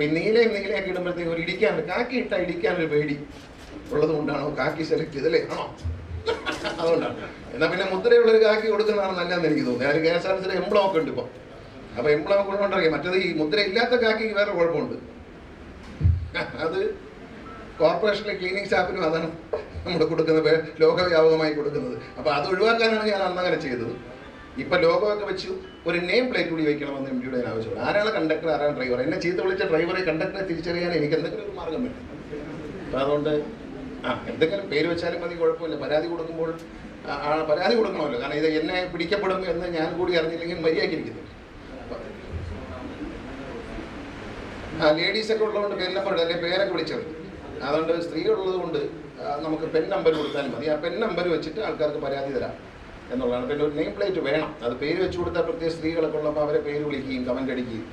അപ്പൊ ഈ നീലയും നീലയൊക്കെ ഇടുമ്പോഴത്തേക്ക് ഒരു ഇടിക്കാൻ കാക്കി ഇട്ട ഇടിക്കാൻ ഒരു പേടി ഉള്ളത് കൊണ്ടാണോ കാക്കി സെലക്ട് ചെയ്തല്ലേ ആണോ? അതുകൊണ്ടാണ്. എന്നാ പിന്നെ മുദ്രയുള്ള ഒരു കാക്കി കൊടുക്കുന്നതാണ് നല്ലതെന്ന് എനിക്ക് തോന്നുന്നു. ഞാൻ K S R T emblem ഒക്കെ ഉണ്ട് ഇപ്പൊ. അപ്പൊ എംബ്ലം കൊണ്ടുണ്ടറിയാം മറ്റേത് ഈ മുദ്ര ഇല്ലാത്ത കാക്കിക്ക് വേറെ കുഴപ്പമുണ്ട്. അത് കോർപ്പറേഷനിലെ ക്ലീനിങ് സ്റ്റാഫിനും അതാണ് നമ്മൾ കൊടുക്കുന്നത് ലോകവ്യാപകമായി കൊടുക്കുന്നത്. അപ്പോൾ അത് ഒഴിവാക്കാനാണ് ഞാൻ അന്നങ്ങനെ ചെയ്തത്. ഇപ്പൊ ലോഗോയൊക്കെ വെച്ചു ഒരു നെയിം പ്ലേറ്റ് കൂടി വയ്ക്കണമെന്ന് എം ഡിയുടെ ആവശ്യമുണ്ട്. ആരാണ് കണ്ടക്ടർ ആരാണ് ഡ്രൈവർ എന്നെ ചീത്ത വിളിച്ച ഡ്രൈവറെ കണ്ടക്ടറെ തിരിച്ചറിയാൻ എനിക്ക് എന്തെങ്കിലും ഒരു മാർഗം വേണം അപ്പം അതുകൊണ്ട് ആ എന്തെങ്കിലും പേര് വെച്ചാലും മതി കുഴപ്പമില്ല. പരാതി കൊടുക്കുമ്പോൾ പരാതി കൊടുക്കണമല്ലോ. കാരണം ഇത് എന്നെ പിടിക്കപ്പെടും എന്ന് ഞാൻ കൂടി അറിഞ്ഞില്ലെങ്കിൽ മര്യാദയ്ക്കിരിക്കുന്നു ആ ലേഡീസ് ഒക്കെ ഉള്ളതുകൊണ്ട് നമ്പർ അല്ലെ പേരൊക്കെ വിളിച്ചത്. അതുകൊണ്ട് സ്ത്രീകളുള്ളത് കൊണ്ട് നമുക്ക് പെൻ നമ്പർ കൊടുത്താലും മതി. ആ പെൻ നമ്പർ വെച്ചിട്ട് ആൾക്കാർക്ക് പരാതി തരാം. എന്നുള്ളതാണ്. പിന്നെ ഒരു നെയിം പ്ലേറ്റ് വേണം. അത് പേര് വെച്ച് കൊടുത്താൽ പ്രത്യേക സ്ത്രീകളൊക്കെ ഉള്ളപ്പോൾ അവരെ പേര് വിളിക്കുകയും കമന്റ് അടിക്കുകയും.